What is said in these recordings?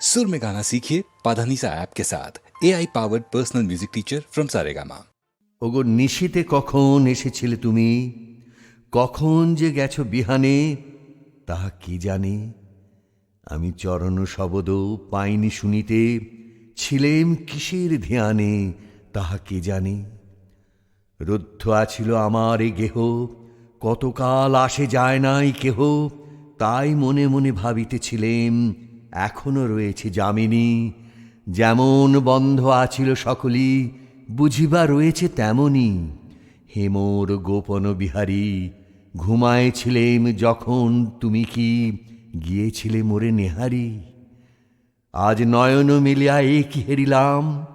सुर में गाना सीखिए पाधानीसा ऐप के साथ A I powered personal music teacher from Saregama ওগো নিশিতে কখন এসেছিলে তুমি কখন যে গেছো বিহানে তাহা কি জানি আমি চরণ শবদ পাইনি শুনিতে ছিলেম কিসের ধ্যানে তাহা কি জানি রুদ্ধ আছিল আমার এ গেহ কতকাল আসে যায় নাই কেহ তাই মনে মনে ভাবিতেছিলেম এখনও রয়েছে যামিনী। যেমন বন্ধ আছিল সকলি, বুঝিবা রয়েছে তেমনি। হেমোর গোপন বিহারী ঘুমায়েছিলেম যখন তুমি কি গিয়েছিলে মোরে নেহারি? আজ নয়ন মিলিয়া এ কি হেরিলাম?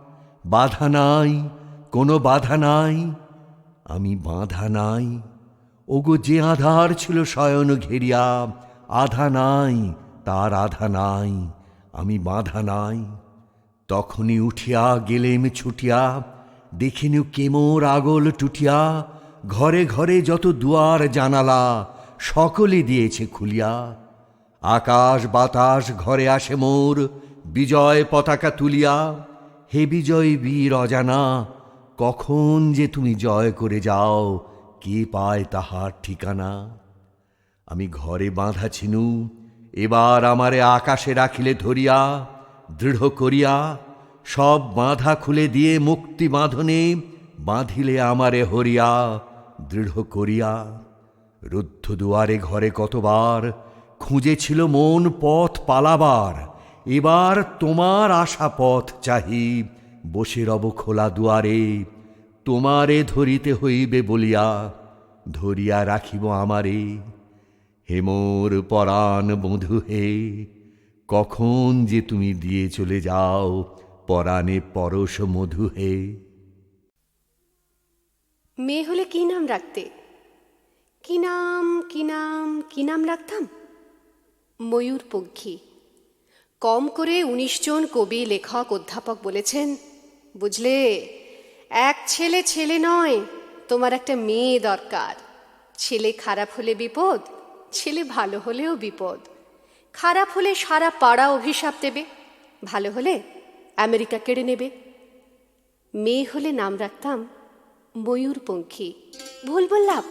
বাধা নাই, কোনো বাধা নাই, আমি বাধা নাই। ওগো যে আধার ছিল শয়ন ঘেরিয়া, আধা নাই তার আধা নাই, আমি বাধা নাই। তখনই উঠিয়া গেলেম ছুটিয়া দেখিনু কেমোর আগল টুটিয়া। ঘরে ঘরে যত দুয়ার জানালা, সকলে দিয়েছে খুলিয়া। আকাশ বাতাস ঘরে আসে মোর, বিজয় পতাকা তুলিয়া। হে বিজয় বীর অজানা, কখন যে তুমি জয় করে যাও, কে পায় তাহার ঠিকানা? আমি ঘরে বাঁধা ছিনু এবার আমারে আকাশে রাখিলে ধরিয়া, দৃঢ় করিয়া, সব বাঁধা খুলে দিয়ে মুক্তি বাঁধনে বাঁধিলে আমারে হরিয়া, দৃঢ় করিয়া। রুদ্ধ দুয়ারে ঘরে কতবার খুঁজেছিল মন পথ পালাবার, এবার তোমার আশা পথ চাহি, বসে রব খোলা দুয়ারে, তোমারে ধরিতে হইবে বলিয়া, ধরিয়া রাখিব আমারে। হেমোর পরাণ বধূ হে, কখন যে তুমি দিয়ে চলে যাও পরাণে পরশ মধু হে। মেয়ে হলে কি নাম রাখতে? কি নাম কি নাম কি নাম রাখতাম? ময়ূর পক্ষী। কম করে উনিশ জন কবি, লেখক, অধ্যাপক বলেছেন, বুঝলে? এক ছেলে ছেলে নয়, তোমার একটা মেয়ে দরকার। ছেলে খারাপ হলে বিপদ ছেলে ভালো হলেও বিপদ। খারাপ হলে সারা পাড়া অভিশাপ দেবে। ভালো হলে আমেরিকা কেড়ে নেবে। মেয়ে হলে নাম রাখতাম ময়ূরপঙ্খী। ভুল বললাম?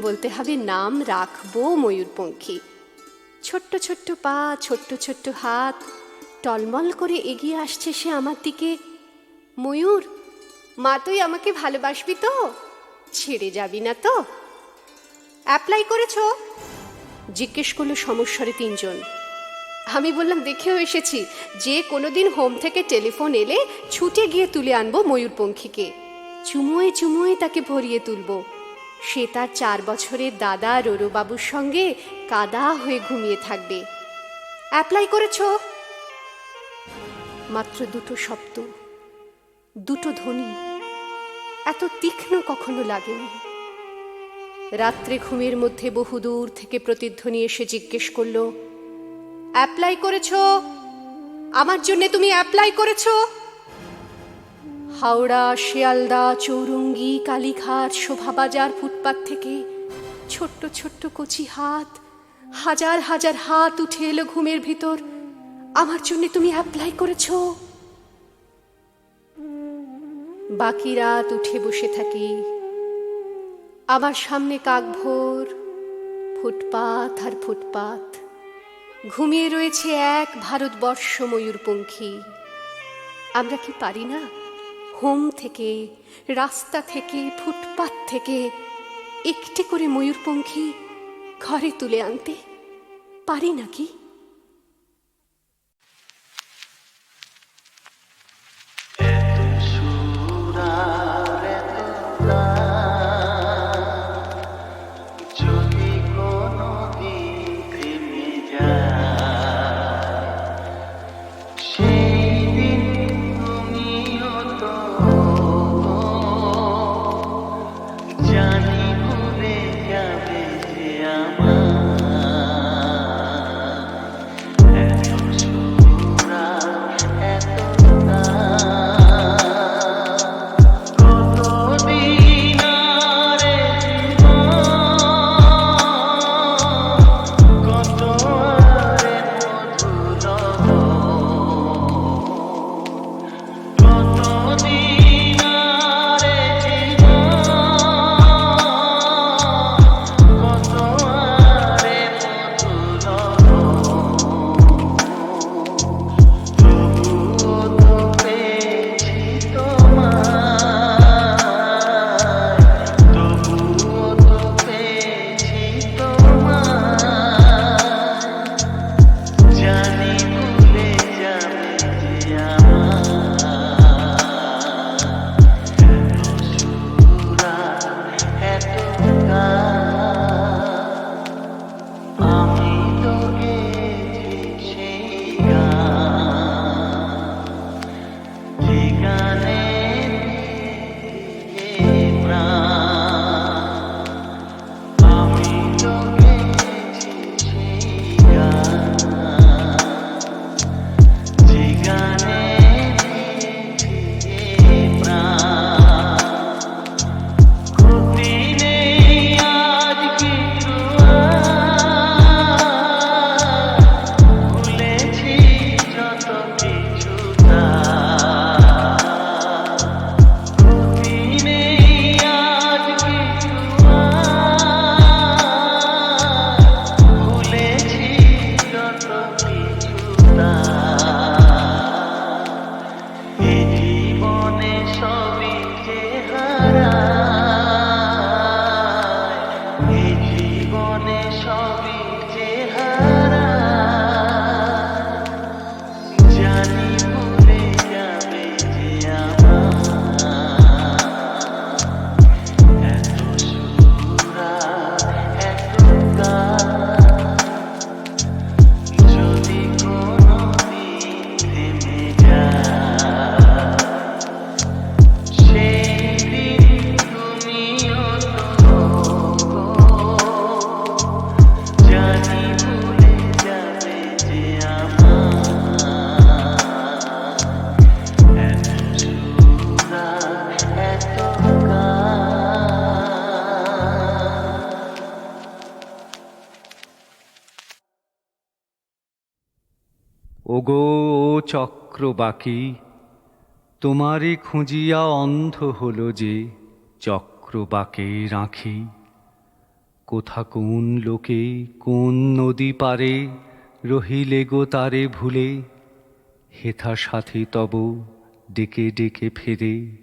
বলতে হবে নাম রাখব ময়ূরপঙ্খী। ছোট্ট ছোট্ট পা, ছোট্ট ছোট্ট হাত, টলমল করে এগিয়ে আসছে সে আমার দিকে। ময়ূর, মা তুই আমাকে ভালোবাসবি তো? ছেড়ে যাবি না তো? অ্যাপ্লাই করেছ? জিজ্ঞেস করল সমস্যারে তিনজন। আমি বললাম, দেখেও এসেছি। যে কোনোদিন হোম থেকে টেলিফোন এলে ছুটে গিয়ে তুলে আনব ময়ূরপঙ্খীকে। চুমুয়ে চুমুয়ে তাকে ভরিয়ে তুলব। সে তার চার বছরের দাদা রোরবাবুর সঙ্গে কাদা হয়ে ঘুমিয়ে থাকবে। অ্যাপ্লাই করেছ? মাত্র দুটো শব্দ, দুটো ধ্বনি। এত তীক্ষ্ণ কখনো লাগেনি। রাত্রে ঘুমের মধ্যে বহুদূর থেকে প্রতিধ্বনি এসে জিজ্ঞেস করল, অ্যাপ্লাই করেছ? আমার জন্য তুমি অ্যাপ্লাই করেছ? হাওড়া, শিয়ালদা, চৌরঙ্গি, কালীঘাট, শোভাবাজার ফুটপাত থেকে ছোট্ট ছোট্ট কচি হাত, হাজার হাজার হাত উঠে এলো ঘুমের ভিতর। আমার জন্য তুমি অ্যাপ্লাই করেছ? বাকি রাত উঠে বসে থাকি। আমার সামনে কাকভোর ফুটপাত আর ফুটপাত। ঘুমিয়ে রয়েছে এক ভারতবর্ষ ময়ূরপঙ্খী আমরা কি পারি না? হোম থেকে, রাস্তা থেকে, ফুটপাত থেকে একটি করে ময়ূরপঙ্খী ঘরে তুলে আনতে পারি নাকি? যদি চক্রবাকি তোমারই খুঁজিয়া অন্ধ হলো যে চক্রবাকে রাখি। কোথা কোন লোকে কোন নদী পারে, রহিলে গো তারে ভুলে হেথা সাথী তব ডেকে ডেকে ফেরে,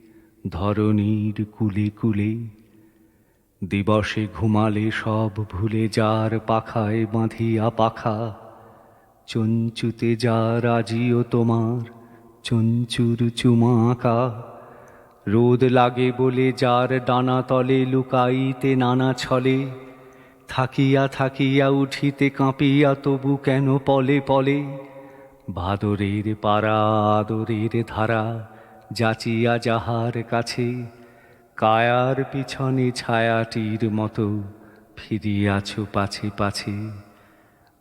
ধরণীর কুলে কুলে। দিবসে ঘুমালে সব ভুলে, যার পাখায় বাঁধিয়া পাখা চঞ্চুতে যা রাজিও তোমার, চঞ্চুর চুমা আঁকা রোদ লাগে বলে যার ডানা তলে লুকাইতে নানা ছলে, থাকিয়া থাকিয়া উঠিতে কাঁপিয়া তবু কেন পলে পলে? ভাদরের পাড়া আদরের ধারা যাচিয়া যাহার কাছে, কায়ার পিছনে ছায়াটির মতো ফিরিয়াছ পাছে পাছে।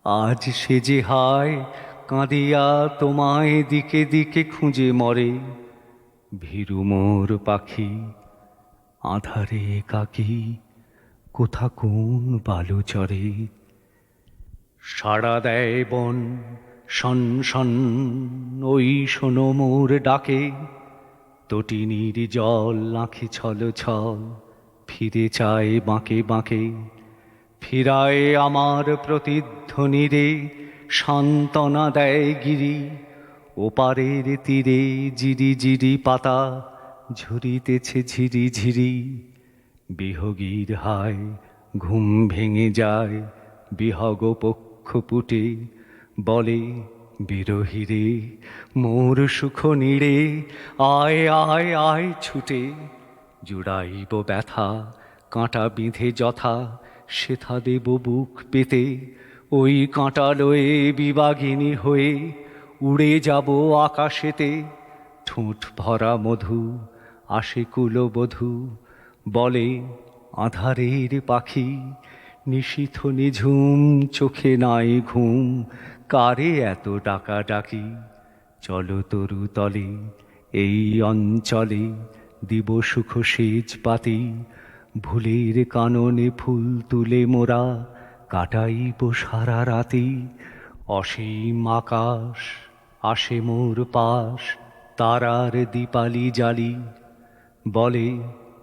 আজ সে যে হায়, কাঁদিয়া তোমায় দিকে দিকে খুঁজে মরে। ভীরু মোর পাখি, আধারে কাকি, কোথা কোন বালু চরে সাড়া দেয় বন, শন শন, ওই শোনো মোর ডাকে। তটিনীর জল, আঁখি ছল ছল, ফিরে চায় বাঁকে বাঁকে। ফিরায় আমার প্রতিধ্বনি রে সান্ত্বনা দেয় গিরি। ওপারের তীরে জিরি জিরি পাতা ঝরিতেছে ঝিরি ঝিরি। বিহগীর হায়, ঘুম ভেঙে যায় বিহগ পক্ষ পুটে বলে বিরহিরে মোর সুখ নিড়ে, আয় আয় আয় ছুটে। জুড়াইব ব্যথা, কাঁটা বিঁধে যথা সেথা দেব বুক পেতে, ওই কাঁটা লয়ে বিবাগিনী হয়ে উড়ে যাব আকাশেতে। ঠোঁট ভরা মধু, আসে কুলবধূ, বলে, আধারের পাখি, নিশীথ নিঝুম, চোখে নাই ঘুম, কারে এত ডাকা ডাকি চলো তরু তলে, এই অঞ্চলে দিব সুখ সেজ পাতি ভুলের কাননে ফুল তুলে মোরা কাটাইব সারা রাতি। অসীম আকাশ আসে মোর পাশ, তারার দীপালি জালি। বলে,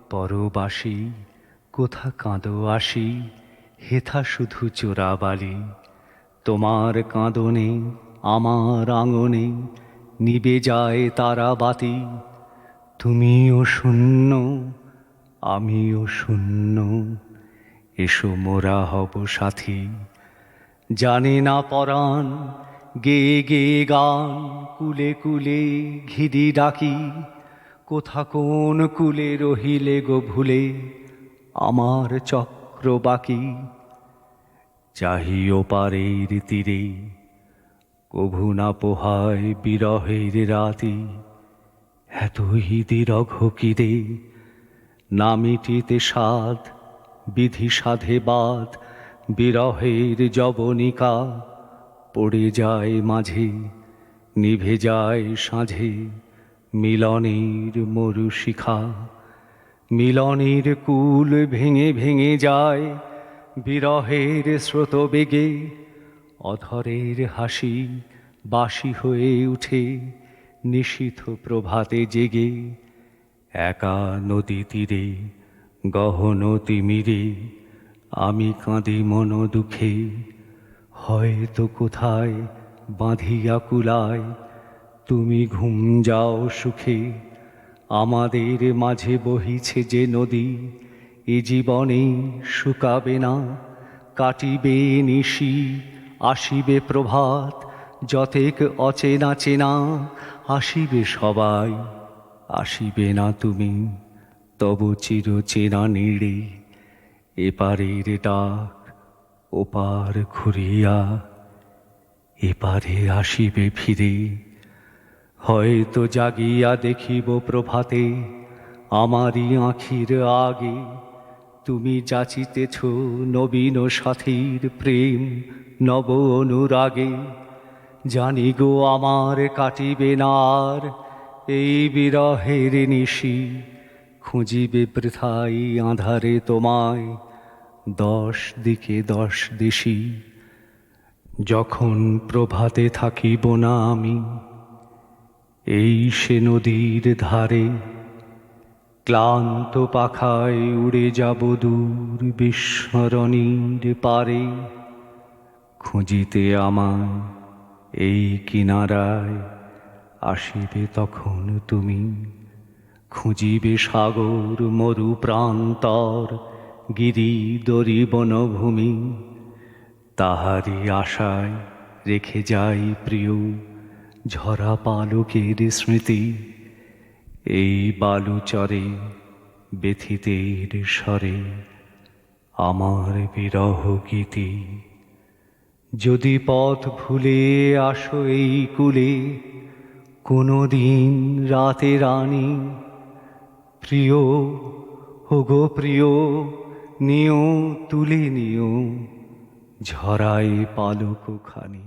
পরবাসী, কোথা কাঁদো আসি? হেথা শুধু চোরাবালি তোমার কাঁদনে, আমার আঙনে নিবে যায় তারা বাতি। তুমিও শূন্য আমিও শূন্য। এসো মোরা হব সাথী। জানে না পরাণ, গে গে গান, কুলে কুলে ঘিরি ডাকি। কোথা কোন কুলে রহিলে গো ভুলে আমার চক্র বাকি। চাহিও পারের তীরে কভু না পোহায় বিরহের রাতি। এতই দিরঘ কিরে না মিটিতে সাধ, বিধি সাধে বাদ বিরহের জবনিকা পড়ে যায় মাঝে, নিভে যায় সাঁঝে, মিলনের মরুশিখা। মিলনের কুল ভেঙে ভেঙে যায়, বিরহের স্রোত বেগে, অধরের হাসি বাসি হয়ে উঠে, নিশীথ প্রভাতে জেগে। একা নদী তীরে, গহন তিমিরে, আমি কাঁদি মন দুঃখে। হয়তো কোথায় বাঁধিয়া কুলায় তুমি ঘুম যাও সুখে। আমাদের মাঝে বহিছে যে নদী, এ জীবনে শুকাবে না, কাটিবে নিশি, আসিবে প্রভাত যতেক অচেনা চেনা, আসিবে সবাই। আসিবে না তুমি, তব চির চেনা নেড়ে, এপারের ডাক ওপার ঘুরিয়া, এপারে আসিবে ফিরে। হয়তো জাগিয়া দেখিব প্রভাতে, আমারই আখির আগে, তুমি যাচিতেছ নবীন সাথীর প্রেম নব অনুরাগে। জানি গো, আমার কাটিবে নার এই বিরহের নিশি খুঁজিবে বৃথাই আধারে তোমায়। দশ দিকে দশ দিশি, যখন প্রভাতে থাকিব না আমি, এই সে নদীর ধারে ক্লান্ত পাখায় উড়ে যাব দূর বিস্মরণীর পারে। খুঁজিতে আমায় এই কিনারায় আসিবে তখন তুমি। খুঁজিবে সাগর, মরু প্রান্তর, গিরি দরি বনভূমি। তাহারি আশায় রেখে যাই প্রিয় ঝরা পালকের স্মৃতি। এই বালুচরে ব্যথিতের স্বরে আমার বিরহ গীতি। যদি পথ ভুলে আসো এই কুলে কোনো দিন রাতে রানী প্রিয় হোগো প্রিয় নিও তুলে নিও ঝরাই পালক খানি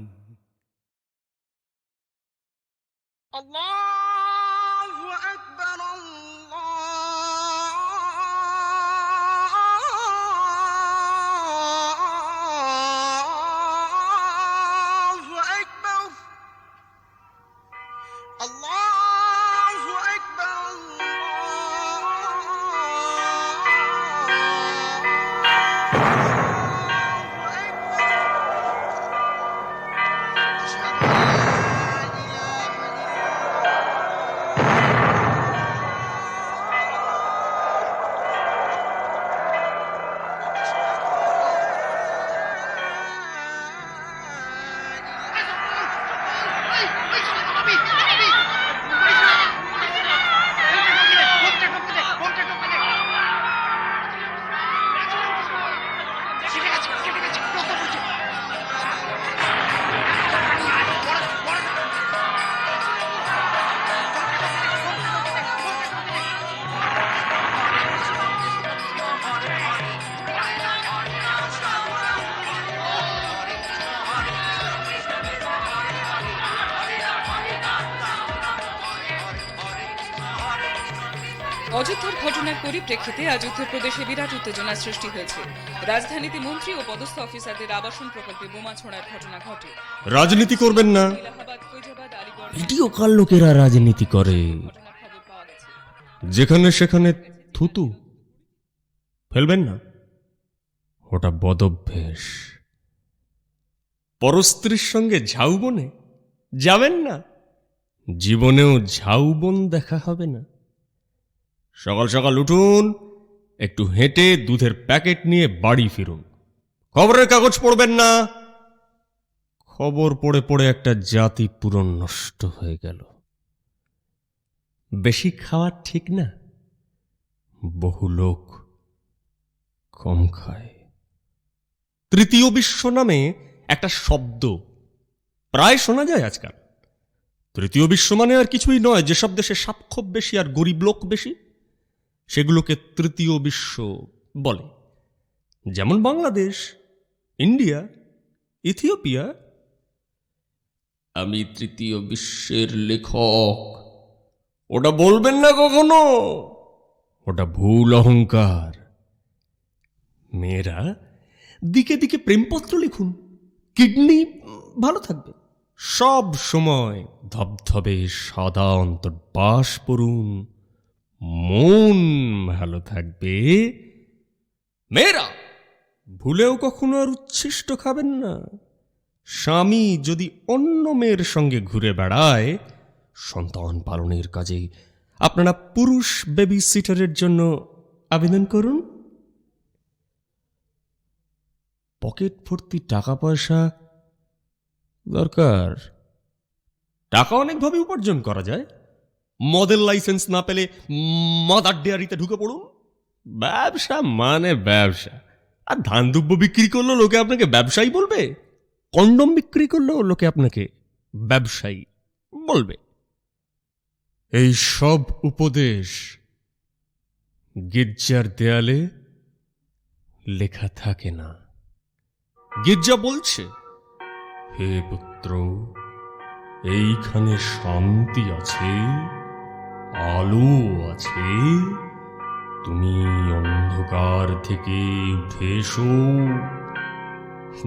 পরিপ্রেক্ষিতে আজ উত্তরপ্রদেশে বিরাট উত্তেজনার সৃষ্টি হয়েছে। রাজধানীতে মন্ত্রী ও পদস্থ অফিসারদের আবাসন প্রকল্পে বোমা ছোড়ার ঘটনা ঘটে। রাজনীতি করবেন না। ভিডিও কার লোকেরা রাজনীতি করে? যেখানে সেখানে থুতু। ফেলবেন না। ওটা বদভ্যেস। পরস্ত্রীর সঙ্গে ঝাউবনে যাবেন না। জীবনেও ঝাউবন দেখা হবে না। সকাল সকাল উঠুন, একটু হেঁটে দুধের প্যাকেট নিয়ে বাড়ি ফিরুন। খবরের কাগজ পড়বেন না। খবর পড়ে পড়ে একটা জাতি পুরো নষ্ট হয়ে গেল। বেশি খাওয়া ঠিক না। বহু লোক কম খায়। তৃতীয় বিশ্ব নামে একটা শব্দ প্রায় শোনা যায় আজকাল। তৃতীয় বিশ্ব মানে আর কিছুই নয়, যেসব দেশে সাপক্ষোভ বেশি আর গরিব লোক বেশি। সেগুলোকে তৃতীয় বিশ্ব বলে। যেমন বাংলাদেশ ইন্ডিয়া ইথিওপিয়া। আমি তৃতীয় বিশ্বের লেখক। ওটা বলবেন না কখনো? ওটা ভুল অহংকার। মেয়েরা দিকে দিকে প্রেমপত্র লিখুন। কিডনি ভালো থাকবে। সব সময় ধবধবে সাদা অন্তর্বাস পড়ুন। মন ভালো থাকবে। মেয়েরা, ভুলেও কখনো আর উচ্ছিষ্ট খাবেন না। স্বামী যদি অন্য মেয়ের সঙ্গে ঘুরে বেড়ায়, সন্তান পালনের কাজে আপনারা পুরুষ বেবি সিটারের জন্য আবেদন করুন। পকেট ভর্তি টাকা পয়সা দরকার। টাকা অনেকভাবে উপার্জন করা যায়। মদের লাইসেন্স না পেলে মাদার ডেয়ারিতে ঢুকে পড়ুন। ব্যবসা মানে ব্যবসা। আর ধান দুব্য বিক্রি করলেও লোকে আপনাকে ব্যবসায়ী বলবে? কন্ডম বিক্রি করলেও লোকে আপনাকে ব্যবসায়ী বলবে। এই সব উপদেশ গির্জার দেয়ালে লেখা থাকে না। গির্জা বলছে, হে পুত্র, এইখানে শান্তি আছে? আলো আছে? তুমি অন্ধকার থেকে উঠে এসো।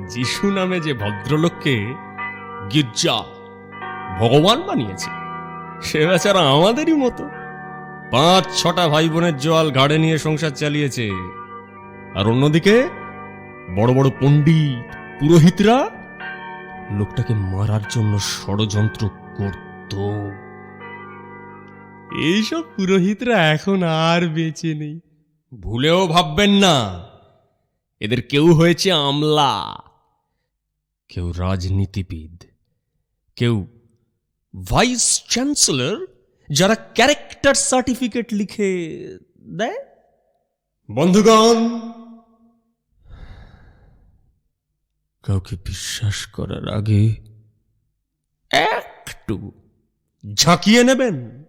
যিশু নামে যে ভদ্রলোককে গির্জা ভগবান বানিয়েছে, সে বেচারা আমাদেরই মতো। পাঁচ, ছটা ভাই বোনের জোয়াল ঘাড়ে নিয়ে সংসার চালিয়েছে। আর অন্যদিকে বড় বড় পণ্ডিত, পুরোহিতরা লোকটাকে মারার জন্য ষড়যন্ত্র করত। এইসব পুরোহিতরা এখন আর বেঁচে নেই। ভুলেও ভাববেন না এদের কেউ হয়েছে আমলা কেউ রাজনীতিবিদ কেউ ভাইস চ্যান্সেলর যারা ক্যারেক্টার সার্টিফিকেট লিখে দেয়। বন্ধুগণ কাউকে বিশ্বাস করার আগে একটু ঝাঁকিয়ে নেবেন।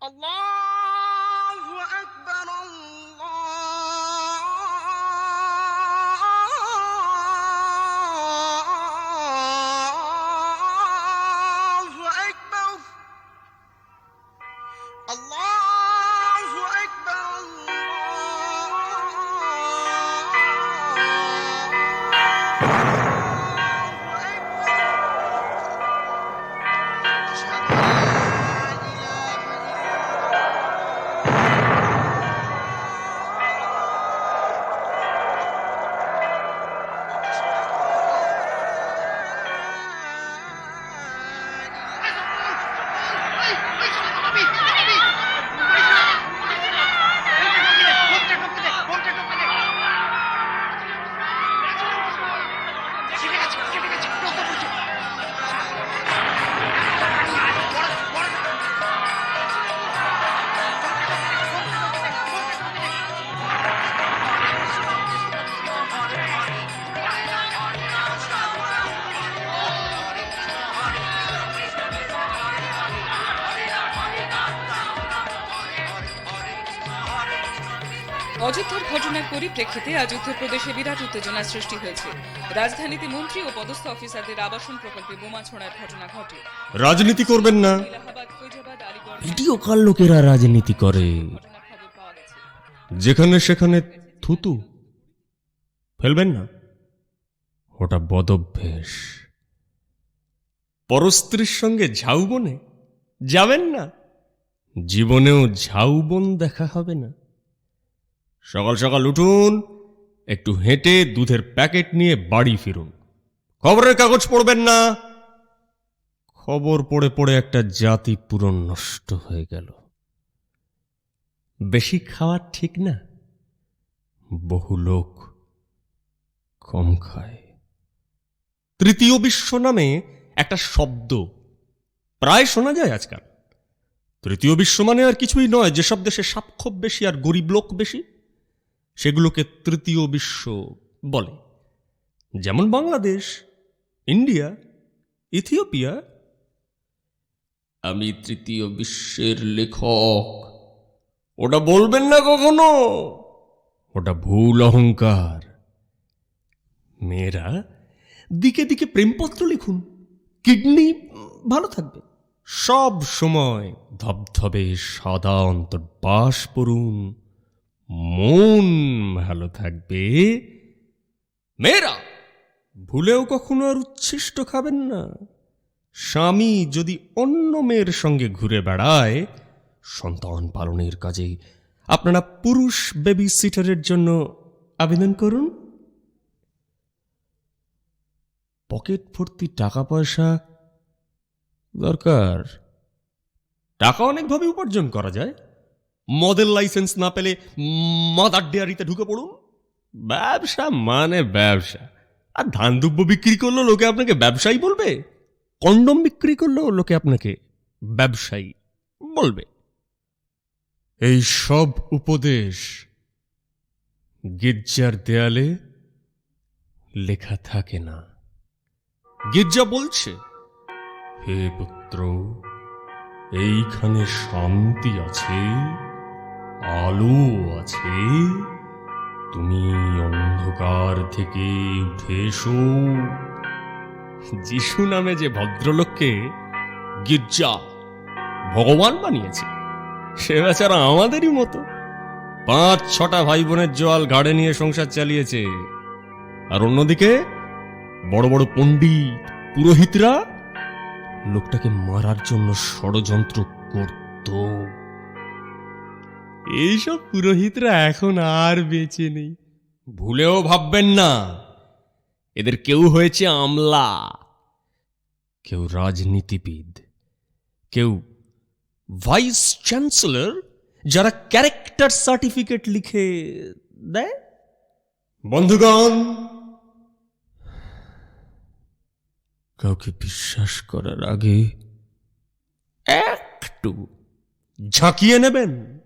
a long অযোধ্যার ঘটনার পরিপ্রেক্ষিতে আজ উত্তরপ্রদেশে বিরাট উত্তেজনার সৃষ্টি হয়েছে। রাজধানীতে মন্ত্রী ও পদস্থ অফিসারদের আবাসন প্রকল্পে বোমা ছোড়ার ঘটনা ঘটে। রাজনীতি করবেন না। ভিডিও কার লোকেরা রাজনীতি করে। যেখানে সেখানে থুতু। ফেলবেন না। ওটা বদভ্যেস। পরস্ত্রীর সঙ্গে ঝাউবনে যাবেন না। জীবনেও ঝাউবন দেখা হবে না। সকাল সকাল উঠুন, একটু হেঁটে দুধের প্যাকেট নিয়ে বাড়ি ফিরুন। খবরের কাগজ পড়বেন না। খবর পড়ে পড়ে একটা জাতি পুরো নষ্ট হয়ে গেল। বেশি খাওয়া ঠিক না। বহু লোক কম খায়। তৃতীয় বিশ্ব নামে একটা শব্দ প্রায় শোনা যায় আজকাল। তৃতীয় বিশ্ব মানে আর কিছুই নয়, যেসব দেশে সাপক্ষোভ বেশি আর গরিব লোক বেশি। সেগুলোকে তৃতীয় বিশ্ব বলে। যেমন বাংলাদেশ ইন্ডিয়া ইথিওপিয়া। আমি তৃতীয় বিশ্বের লেখক। ওটা বলবেন না কখনো? ওটা ভুল অহংকার। মেয়েরা দিকে দিকে প্রেমপত্র লিখুন। কিডনি ভালো থাকবে। সব সময় ধবধবে সাদা অন্তর্বাস পড়ুন। মন ভালো থাকবে। মেয়েরা, ভুলেও কখনো আর উচ্ছিষ্ট খাবেন না। স্বামী যদি অন্য মেয়ের সঙ্গে ঘুরে বেড়ায়, সন্তান পালনের কাজে আপনারা পুরুষ বেবি সিটারের জন্য আবেদন করুন। পকেট ভর্তি টাকা পয়সা দরকার। টাকা অনেকভাবে উপার্জন করা যায়। মদের লাইসেন্স না পেলে মাদার ডেয়ারিতে ঢুকে পড়ুন। ব্যবসা মানে ব্যবসা। আর ধান দুব্য বিক্রি করলেও লোকে আপনাকে ব্যবসায়ী বলবে? কন্ডম বিক্রি করলেও লোকে আপনাকে ব্যবসায়ী বলবে। এই সব উপদেশ গির্জার দেয়ালে লেখা থাকে না। গির্জা বলছে, হে পুত্র, এইখানে শান্তি আছে? আলো আছে? তুমি অন্ধকার থেকে উঠে এসো। যিশু নামে যে ভদ্রলোককে গির্জা ভগবান বানিয়েছে, সে বেচারা আমাদেরই মতো। পাঁচ, ছটা ভাই বোনের জল ঘাড়ে নিয়ে সংসার চালিয়েছে। আর অন্যদিকে বড় বড় পণ্ডিত, পুরোহিতরা লোকটাকে মারার জন্য ষড়যন্ত্র করত। এইসব পুরোহিতরা এখন আর বেঁচে নেই। ভুলেও ভাববেন না এদের কেউ হয়েছে আমলা কেউ রাজনীতিবিদ কেউ ভাইস চ্যান্সেলর যারা ক্যারেক্টার সার্টিফিকেট লিখে দেয়। বন্ধুগণ কাউকে বিশ্বাস করার আগে একটু ঝাঁকিয়ে নেবেন।